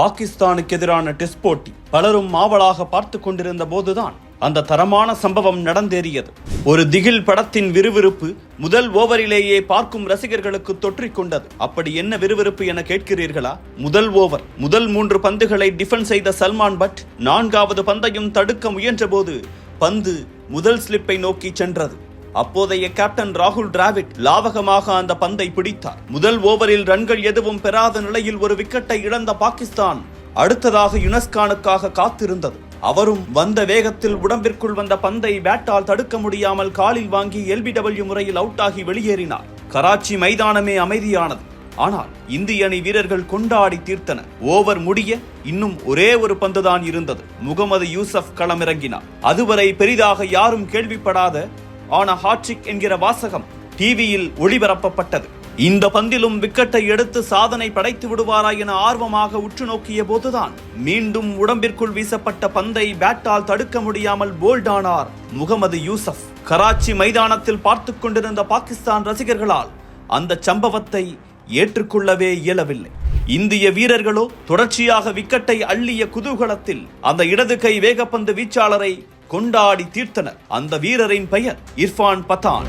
பாகிஸ்தானுக்கு எதிரான டெஸ்ட் போட்டி பலரும் ஆவலாக பார்த்து கொண்டிருந்த போதுதான் அந்த தரமான சம்பவம் நடந்தேறியது. ஒரு திகில் படத்தின் விறுவிறுப்பு முதல் ஓவரிலேயே பார்க்கும் ரசிகர்களுக்கு தொற்றிக் கொண்டது. அப்படி என்ன விறுவிறுப்பு என கேட்கிறீர்களா? முதல் ஓவர் முதல் மூன்று பந்துகளை டிஃபென்ஸ் செய்த சல்மான் பட் நான்காவது பந்தையும் தடுக்க முயன்றபோது பந்து முதல் ஸ்லிப்பை நோக்கி சென்றது. அப்போதைய கேப்டன் ராகுல் டிராவிட் லாவகமாக அந்த பந்தை பிடித்தார். முதல் ஓவரில் ரன்கள் எதுவும் பெறாத நிலையில் ஒரு விக்கெட்டை இழந்த பாகிஸ்தான் அடுத்ததாக யுனஸ்கானுக்காக காத்திருந்தது. அவரும் வந்த வேகத்தில் உடம்பிற்குள் வந்த பந்தை பேட்டால் தடுக்க முடியாமல் காலில் வாங்கி எல்பிடபிள்யூ முறையில் அவுட் ஆகி வெளியேறினார். கராச்சி மைதானமே அமைதியானது. ஆனால் இந்திய அணி வீரர்கள் கொண்டாடி தீர்த்தனர் ஓவர் முடிய இன்னும் ஒரே ஒரு பந்துதான் இருந்தது. முகமது யூசப் களமிறங்கினார். அதுவரை பெரிதாக யாரும் கேள்விப்படாத ஆன ஹாட்ரிக் என்கிற வாசகம் டிவியில் ஒளிபரப்பப்பட்டது. இந்த பந்திலும் விக்கெட்டை எடுத்து சாதனை படைத்து விடுவாரா என ஆர்வமாக உற்று நோக்கிய போதுதான் மீண்டும் உடம்பிற்குள் வீசப்பட்ட பந்தை பேட்டால் தடுக்க முடியாமல் போல்டானார் முகமது யூசப். கராச்சி மைதானத்தில் பார்த்து கொண்டிருந்த பாகிஸ்தான் ரசிகர்களால் அந்த சம்பவத்தை ஏற்றுக்கொள்ளவே இயலவில்லை. இந்திய வீரர்களோ தொடர்ச்சியாக விக்கெட்டை அள்ளிய குதூகலத்தில் அந்த இடது கை வேகப்பந்து வீச்சாளரை கொண்டாடி தீர்த்தனர். அந்த வீரரின் பெயர் இர்ஃபான் பதான்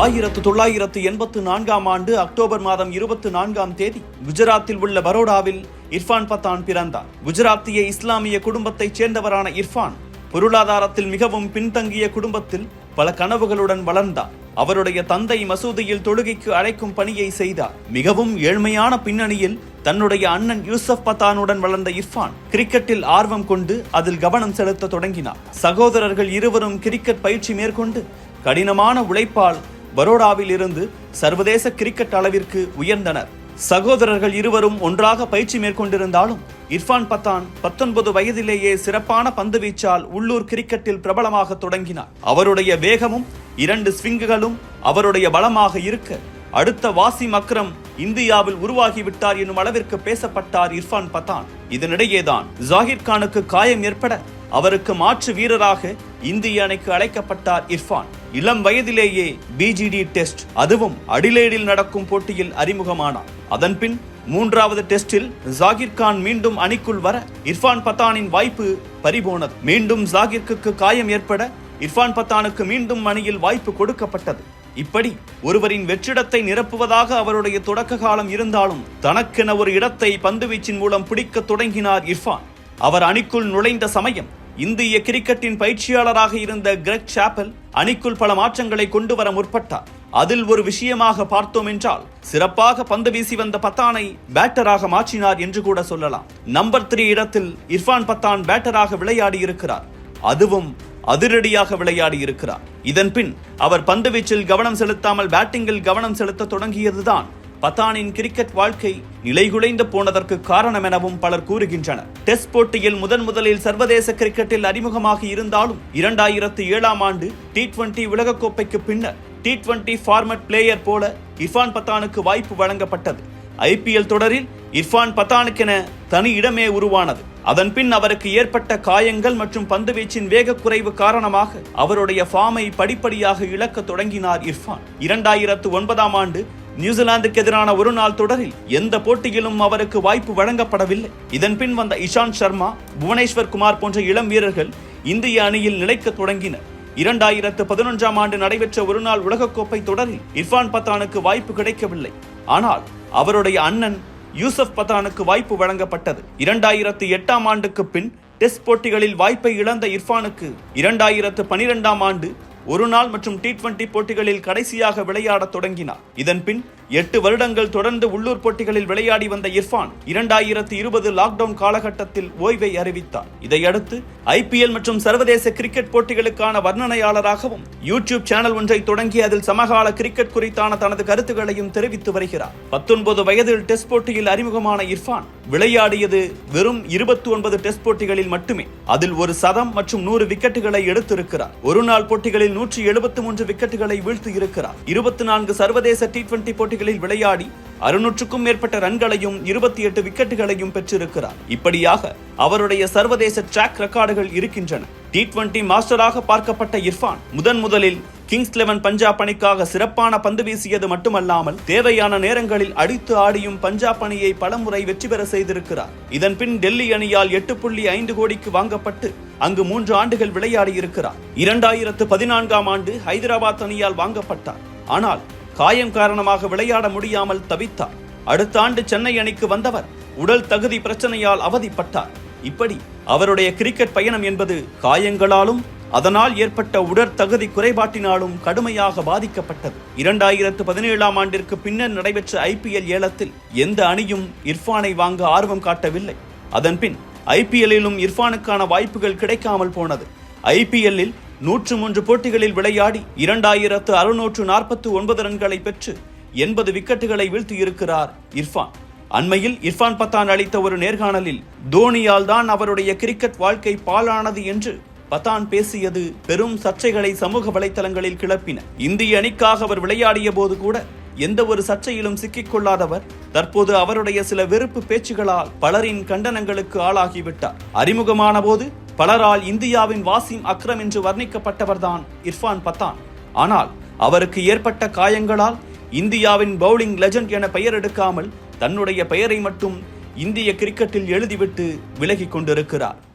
ஆயிரத்து தொள்ளாயிரத்து எண்பத்து நான்காம் ஆண்டு அக்டோபர் மாதம் இருபத்தி நான்காம் தேதி குஜராத்தில் உள்ள பரோடாவில் இர்ஃபான் பத்தான் பிறந்தார். குஜராத்திய இஸ்லாமிய குடும்பத்தைச் சேர்ந்தவரான இர்ஃபான் பொருளாதாரத்தில் மிகவும் பின்தங்கிய குடும்பத்தில் பல கனவுகளுடன் வளர்ந்தார். அவருடைய தந்தை மசூதியில் தொழுகைக்கு அழைக்கும் பணியை செய்தார். மிகவும் ஏழ்மையான பின்னணியில் தன்னுடைய அண்ணன் யூசப் பத்தானுடன் வளர்ந்த இர்ஃபான் கிரிக்கெட்டில் ஆர்வம் கொண்டு அதில் கவனம் செலுத்த தொடங்கினார். சகோதரர்கள் இருவரும் கிரிக்கெட் பயிற்சி மேற்கொண்டு கடினமான உழைப்பால் பரோடாவில் இருந்து சர்வதேச கிரிக்கெட் அளவிற்கு உயர்ந்தனர். சகோதரர்கள் இருவரும் ஒன்றாக பயிற்சி மேற்கொண்டிருந்தாலும் இர்ஃபான் பத்தான் பத்தொன்பது வயதிலேயே சிறப்பான பந்து வீச்சால் உள்ளூர் கிரிக்கெட்டில் பிரபலமாக தொடங்கினார். அவருடைய வேகமும் இரண்டு ஸ்விங்குகளும் அவருடைய பலமாக இருக்க அடுத்த வாசிம் அக்ரம் இந்தியாவில் உருவாகிவிட்டார் எனும் அளவிற்கு பேசப்பட்டார் இர்ஃபான் பத்தான். இதனிடையேதான் ஜாகிர் கானுக்கு காயம் ஏற்பட அவருக்கு மாற்று வீரராக இந்திய அணிக்கு அழைக்கப்பட்டார் இர்ஃபான். இளம் வயதிலேயே பிஜிடி டெஸ்ட் அதுவும் அடிலேடில் நடக்கும் போட்டியில் அறிமுகமானார். அதன்பின் மூன்றாவது டெஸ்டில் ஜாகிர் கான் மீண்டும் அணிக்குள் வர இர்ஃபான் பத்தானின் வாய்ப்பு பறிபோனது. மீண்டும் ஜாகிர்க்கு காயம் ஏற்பட இர்ஃபான் பத்தானுக்கு மீண்டும் அணியில் வாய்ப்பு கொடுக்கப்பட்டது. இப்படி ஒருவரின் வெற்றிடத்தை நிரப்புவதாக அவருடைய தொடக்க காலம் இருந்தாலும் தனக்கென ஒரு இடத்தை பந்துவீச்சின் மூலம் பிடிக்க தொடங்கினார் இர்ஃபான். அவர் அணிக்குள் நுழைந்த சமயம் இந்திய கிரிக்கெட்டின் பயிற்சியாளராக இருந்த கிரெக் சாப்பல் அணிக்குள் பல மாற்றங்களை கொண்டு வர முற்பட்டார். அதில் ஒரு விஷயமாக பார்த்தோம் என்றால் சிறப்பாக பந்து வீசி வந்த பத்தானை பேட்டராக மாற்றினார் என்று கூட சொல்லலாம். நம்பர் த்ரீ இடத்தில் இர்ஃபான் பத்தான் பேட்டராக விளையாடி இருக்கிறார். அதுவும் அதிரடியாக விளையாடி இருக்கிறார். இதன் பின் அவர் பந்து வீச்சில் கவனம் செலுத்தாமல் பேட்டிங்கில் கவனம் செலுத்த தொடங்கியதுதான் பத்தானின் கிரிக்கெட் வாழ்க்கை நிலைகுலைந்து போனதற்கு காரணம் எனவும் பலர் கூறுகின்றனர். டெஸ்ட் போட்டியில் முதன் முதலில் சர்வதேச கிரிக்கெட்டில் அறிமுகமாகி இருந்தாலும் இரண்டாயிரத்து ஏழாம் ஆண்டு டி டுவெண்டி உலகக்கோப்பைக்கு பின்னர் டி டுவெண்டி ஃபார்மட் பிளேயர் போல இர்ஃபான் பத்தானுக்கு வாய்ப்பு வழங்கப்பட்டது. ஐபிஎல் தொடரில் இர்ஃபான் பத்தானுக்கென தனி இடமே உருவானது. அதன் பின் அவருக்கு ஏற்பட்ட காயங்கள் மற்றும் பந்துவீச்சின் வேகக்குறைவு காரணமாக அவருடைய ஃபார்மை படிப்படியாக இழக்க தொடங்கினார் இர்ஃபான். இரண்டாயிரத்து ஒன்பதாம் ஆண்டு நியூசிலாந்துக்கு எதிரான ஒரு நாள் தொடரில் எந்த போட்டியிலும் அவருக்கு வாய்ப்பு வழங்கப்படவில்லை. இதன் பின் வந்த இஷாந்த் சர்மா புவனேஸ்வர் குமார் போன்ற இளம் வீரர்கள் இந்திய அணியில் நிலைக்க தொடங்கினர். இரண்டாயிரத்து பதினொன்றாம் ஆண்டு நடைபெற்ற ஒருநாள் உலகக்கோப்பை தொடரில் இர்ஃபான் பத்தானுக்கு வாய்ப்பு கிடைக்கவில்லை. ஆனால் அவருடைய அண்ணன் யூசப் பத்தானுக்கு வாய்ப்பு வழங்கப்பட்டது. இரண்டாயிரத்து எட்டாம் ஆண்டுக்கு பின் டெஸ்ட் போட்டிகளில் வாய்ப்பை இழந்த இர்ஃபானுக்கு இரண்டாயிரத்து பனிரெண்டாம் ஆண்டு ஒரு நாள் மற்றும் டி டுவெண்டி போட்டிகளில் கடைசியாக விளையாடத் தொடங்கினார். இதன்பின் எட்டு வருடங்கள் தொடர்ந்து உள்ளூர் போட்டிகளில் விளையாடி வந்த இர்ஃபான் இரண்டாயிரத்தி இருபது லாக்டவுன் காலகட்டத்தில் ஓய்வை அறிவித்தார். இதையடுத்து ஐபிஎல் மற்றும் சர்வதேச கிரிக்கெட் போட்டிகளுக்கான வர்ணனையாளராகவும் யூடியூப் சேனல் ஒன்றை தொடங்கி அதில் சமகால கிரிக்கெட் குறித்தான தனது கருத்துக்களையும் தெரிவித்து வருகிறார். பத்தொன்பது வயதில் டெஸ்ட் போட்டியில் அறிமுகமான இர்ஃபான் விளையாடியது வெறும் இருபத்தி ஒன்பது டெஸ்ட் போட்டிகளில் மட்டுமே அதில் ஒரு சதம் மற்றும் நூறு விக்கெட்டுகளை எடுத்திருக்கிறார். ஒரு நாள் போட்டிகளில் நூற்றி எழுபத்தி மூன்று விக்கெட்டுகளை வீழ்த்தி இருக்கிறார் இருபத்தி நான்கு சர்வதேச டி டுவெண்டி போட்டிகளில் விளையாடி அறுநூற்றுக்கும் மேற்பட்ட ரன்களையும் இருபத்தி எட்டு விக்கெட்டுகளையும் பெற்றிருக்கிறார். இப்படியாக அவருடைய சர்வதேச ட்ராக் ரெக்கார்டுகள் இருக்கின்றன. டி டுவெண்டி மாஸ்டராக பார்க்கப்பட்ட இர்ஃபான் முதன் முதலில் கிங்ஸ் லெவன் பஞ்சாப் அணிக்காக சிறப்பான பந்து வீசியது மட்டுமல்லாமல் தேவையான நேரங்களில் அடித்து ஆடியும் பஞ்சாப் அணியை பலமுறை வெற்றி பெற செய்திருக்கிறார். இதன் பின் டெல்லி அணியால் எட்டு புள்ளி ஐந்து கோடிக்கு வாங்கப்பட்டு அங்கு மூன்று ஆண்டுகள் விளையாடி இருக்கிறார் இரண்டாயிரத்து பதினான்காம் ஆண்டு ஹைதராபாத் அணியால் வாங்கப்பட்டார். ஆனால் காயம் காரணமாக விளையாட முடியாமல் தவித்தார். அடுத்த ஆண்டு சென்னை அணிக்கு வந்தவர் உடல் தகுதி பிரச்சனையால் அவதிப்பட்டார். இப்படி அவருடைய கிரிக்கெட் பயணம் என்பது காயங்களாலும் அதனால் ஏற்பட்ட உடற்தகுதி குறைபாட்டினாலும் கடுமையாக பாதிக்கப்பட்டது. இரண்டாயிரத்து பதினேழாம் ஆண்டிற்கு பின்னர் நடைபெற்ற ஐபிஎல் ஏலத்தில் எந்த அணியும் இர்ஃபானை வாங்க ஆர்வம் காட்டவில்லை. அதன்பின் ஐபிஎல்லிலும் இர்ஃபானுக்கான வாய்ப்புகள் கிடைக்காமல் போனது. ஐபிஎல்லில் நூற்று மூன்று போட்டிகளில் விளையாடி இரண்டாயிரத்து அறுநூற்று நாற்பத்தி ஒன்பது ரன்களை பெற்று எண்பது விக்கெட்டுகளை வீழ்த்தியிருக்கிறார் இர்ஃபான். அண்மையில் இர்ஃபான் பத்தான் அளித்த ஒரு நேர்காணலில் தோனியால் தான் அவருடைய கிரிக்கெட் வாழ்க்கை பாழானது என்று பத்தான் பேசியது பெரும் சர்ச்சைகளை சமூக வலைதளங்களில் கிளப்பின. இந்திய அணிக்காக அவர் விளையாடிய போது கூட எந்த ஒரு சர்ச்சையிலும் சிக்கிக்கொள்ளாதவர் தற்போது அவருடைய சில வெறுப்பு பேச்சுகளால் பலரின் கண்டனங்களுக்கு ஆளாகிவிட்டார். அறிமுகமான போது பலரால் இந்தியாவின் வாசிம் அக்ரம் என்று வர்ணிக்கப்பட்டவர்தான் இர்ஃபான் பத்தான். ஆனால் அவருக்கு ஏற்பட்ட காயங்களால் இந்தியாவின் பவுலிங் லெஜண்ட் என பெயர் எடுக்காமல் தன்னுடைய பெயரை மட்டும் இந்திய கிரிக்கெட்டில் எழுதிவிட்டு விலகிக் கொண்டிருக்கிறார்.